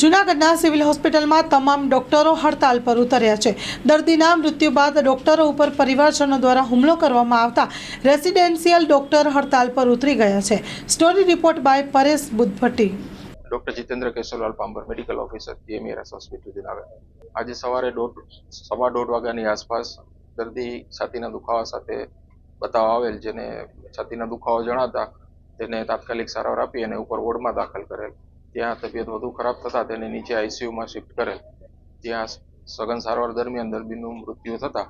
જૂનાગઢના સિવિલ હોસ્પિટલમાં તમામ ડોક્ટરો હડતાલ પર ઉતર્યા છે. દર્દીના મૃત્યુ બાદ ડોક્ટરો ઉપર પરિવારજનો દ્વારા હુમલો કરવામાં આવતા રેસિડેન્શિયલ ડોક્ટર હડતાલ પર ઉતરી ગયા છે. Story report by Paresh Buddhbhatti. Doctor Jitendra Keshavlal Pambar medical officer GMERS hospital, Junagadh. આજે સવારે દોઢ, સવા દોઢ વાગ્યાની આસપાસ દર્દી છાતીના દુખાવા સાથે બતાવવા આવેલ જેને છાતીના દુખાવો જણાતા તેને તાત્કાલિક સારવાર આપી અને ઉપર વોર્ડમાં દાખલ કરેલ. ત્યાં તબિયત વધુ ખરાબ થતાં તેને નીચે આઈસીયુમાં શિફ્ટ કરેલ ત્યાં સઘન સારવાર દરમિયાન દર્દીનું મૃત્યુ થતાં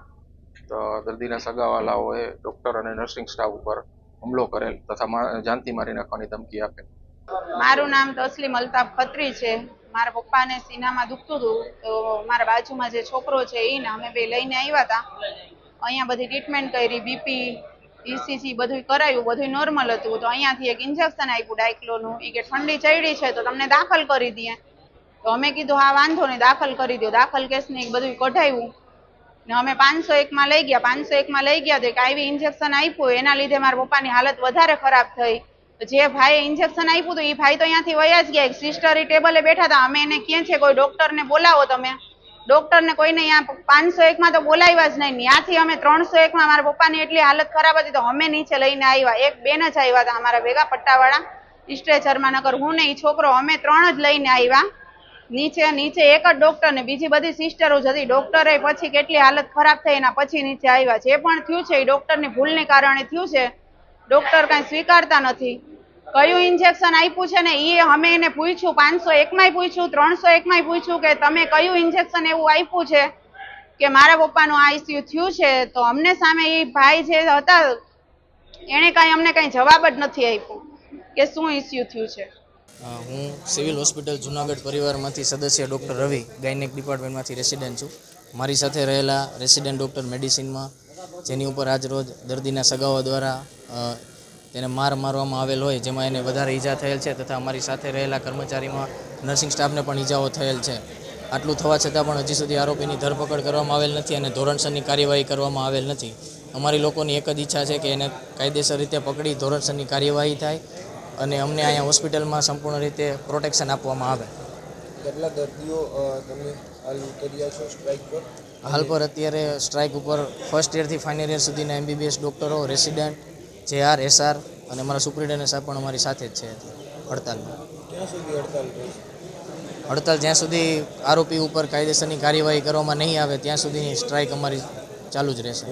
દર્દીના સગાવાલાઓએ ડૉક્ટર અને નર્સિંગ સ્ટાફ ઉપર હુમલો કરેલ તથા જાનથી મારી નાખવાની ધમકી આપેલ. મારું નામ તસલીમ અલ્તાફ ખત્રી છે. મારા પપ્પાને સીનામાં દુખતું હતું, તો મારા બાજુમાં જે છોકરો છે એને અમે બે લઈને આવ્યા હતા. અહીંયા બધી ટ્રીટમેન્ટ કરી, બીપી ઈસીજી બધું કરાયું બધું નોર્મલ હતું. તો અહીંયાથી એક ઇન્જેક્શન આપ્યું ડાયક્લોનું એ કે ઠંડી ચડી છે, તો તમને દાખલ કરી દઈએ. તો અમે કીધું, હા, વાંધો નહીં, દાખલ કરી દો દાખલ કેસને બધું કઢાવ્યું ને અમે પાંચસો એકમાં લઈ ગયા, પાંચસો એકમાં લઈ ગયા તો એક આવી ઇન્જેક્શન આપ્યું. એના લીધે મારા પપ્પાની હાલત વધારે ખરાબ થઈ. જે ભાઈએ ઇન્જેક્શન આપ્યું તો એ ભાઈ તો અહીંયાથી વયા જ ગયા. સિસ્ટર એ ટેબલે બેઠા હતા. અમે એને કહે છે કોઈ ડોક્ટરને બોલાવો તમે. ડોક્ટરને કોઈને અહીંયા પાંચસો એકમાં તો બોલાવ્યા જ નહીં. ત્યાંથી અમે ત્રણસો એકમાં મારા પપ્પાની એટલી હાલત ખરાબ હતી તો અમે નીચે લઈને આવ્યા. એક બેન જ આવ્યા હતા અમારા ભેગા પટ્ટાવાળા સ્ટ્રેચરમાં નગર હું ને એ છોકરો, અમે ત્રણ જ લઈને આવ્યા. નીચે નીચે એક જ ડોક્ટર ને બીજી બધી સિસ્ટરો જ હતી. ડોક્ટરે પછી કેટલી હાલત ખરાબ થઈ એના પછી નીચે આવ્યા. જે પણ થયું છે એ ડોક્ટરની ભૂલને કારણે થયું છે. ડોક્ટર કાંઈ સ્વીકારતા નથી. કયું ઇન્જેક્શન આપ્યું છે ને એ અમે એને પૂછ્યું, પાંચસો એકમાંય પૂછ્યું, ત્રણસો એકમાંય પૂછ્યું કે તમે કયું ઇન્જેક્શન એવું આપ્યું છે? કે મારા પપ્પાનું આઈસીયુ થયું છે, તો અમને સામે એ ભાઈ જે હતા એણે કાંઈ અમને કાંઈ જવાબ જ નથી આપ્યો કે શું ઇસ્યુ થયું છે. હું સિવિલ હોસ્પિટલ જુનાગઢ પરિવારમાંથી સદસ્ય ડૉક્ટર રવિ, ગાયનેક ડિપાર્ટમેન્ટમાંથી રેસિડેન્ટ છું. મારી સાથે રહેલા રેસિડેન્ટ ડૉક્ટર મેડિસિનમાં, જેની ઉપર આજ રોજ દર્દીના સગાઓ દ્વારા તેને માર મારવામાં આવેલ હોય જેમાં એને વધારે ઈજા થયેલ છે તથા અમારી સાથે રહેલા કર્મચારીમાં નર્સિંગ સ્ટાફને પણ ઈજાઓ થયેલ છે. આટલું થવા છતાં પણ હજી સુધી આરોપીની ધરપકડ કરવામાં આવેલ નથી અને ધોરણસરની કાર્યવાહી કરવામાં આવેલ નથી. અમારી લોકોની એક જ ઈચ્છા છે કે એને કાયદેસર રીતે પકડી ધોરણસરની કાર્યવાહી થાય અને અમને અહીંયા હોસ્પિટલમાં સંપૂર્ણ રીતે પ્રોટેક્શન આપવામાં આવે. કેટલા દર્દીઓ તમે હાલ ઉતર્યા છો સ્ટ્રાઇક પર? હાલ પર અત્યારે સ્ટ્રાઇક ઉપર ફર્સ્ટ યરથી ફાઇનલ યર સુધીના એમબીબીએસ ડૉક્ટરો રેસિડેન્ટ જેઆર એસઆર અને અમારા સુપ્રિન્ટેન્ડન્ટ સાહેબ પણ અમારી સાથે જ છે હડતાલમાં. સુધી હડતાલ હડતાલ જ્યાં સુધી આરોપી ઉપર કાયદેસરની કાર્યવાહી કરવામાં નહીં આવે ત્યાં સુધીની સ્ટ્રાઇક અમારી ચાલુ જ રહેશે.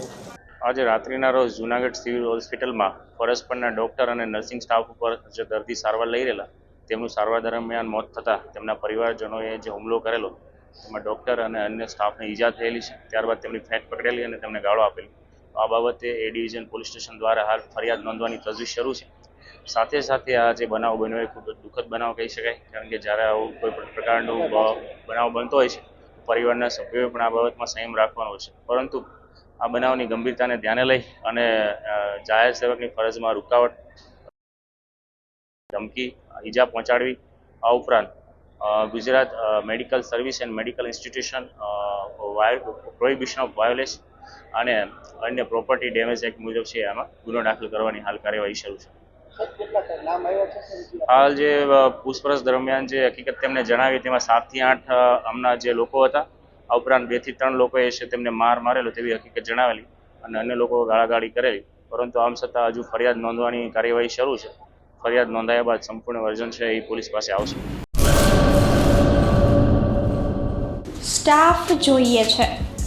આજે રાત્રિના રોજ જુનાગઢ સિવિલ હોસ્પિટલમાં ફરજ પરના ડૉક્ટર અને નર્સિંગ સ્ટાફ ઉપર જે દર્દી સારવાર લઈ રહેલા તેમનું સારવાર દરમિયાન મોત થતાં તેમના પરિવારજનોએ જે હુમલો કરેલો તેમાં ડૉક્ટર અને અન્ય સ્ટાફને ઈજા થયેલી છે. ત્યારબાદ તેમની ફેંક પકડેલી અને તેમને ગાળો આપેલી. આ બાબતે એ ડિવિઝન પોલીસ સ્ટેશન દ્વારા હાલ ફરિયાદ નોંધવાની તજવીજ શરૂ છે. સાથે સાથે આ જે બનાવ બન્યો એ ખૂબ જ દુઃખદ બનાવ કહી શકાય, કારણ કે જ્યારે આવું કોઈ પણ પ્રકારનો બનાવ બનતો હોય છે, પરિવારના સભ્યોએ પણ આ બાબતમાં સંયમ રાખવાનો છે. પરંતુ આ બનાવની ગંભીરતાને ધ્યાને લઈ અને જાહેર સેવકની ફરજમાં રૂકાવટ, ધમકી, ઈજા પહોંચાડવી, આ ઉપરાંત Gujarat medical service and medical institution prohibition of violence અને અન્ય પ્રોપર્ટી ડેમેજ એક્ટ મુજબ છે આમાં ગુનો દાખલ કરવાની હાલ કાર્યવાહી શરૂ છે. હાલ જે પૂછપરછ દરમિયાન જે હકીકત તેમને જણાવી, તેમાં સાતથી આઠ હમણાં જે લોકો હતા, આ ઉપરાંત બેથી ત્રણ લોકોએ છે તેમને માર મારેલો તેવી હકીકત જણાવેલી અને અન્ય લોકો ગાળાગાળી કરેલી. પરંતુ આમ છતાં હજુ ફરિયાદ નોંધવાની કાર્યવાહી શરૂ છે. ફરિયાદ નોંધાયા બાદ સંપૂર્ણ વર્ઝન છે એ પોલીસ પાસે આવશે. સ્ટાફ જોઈએ છે.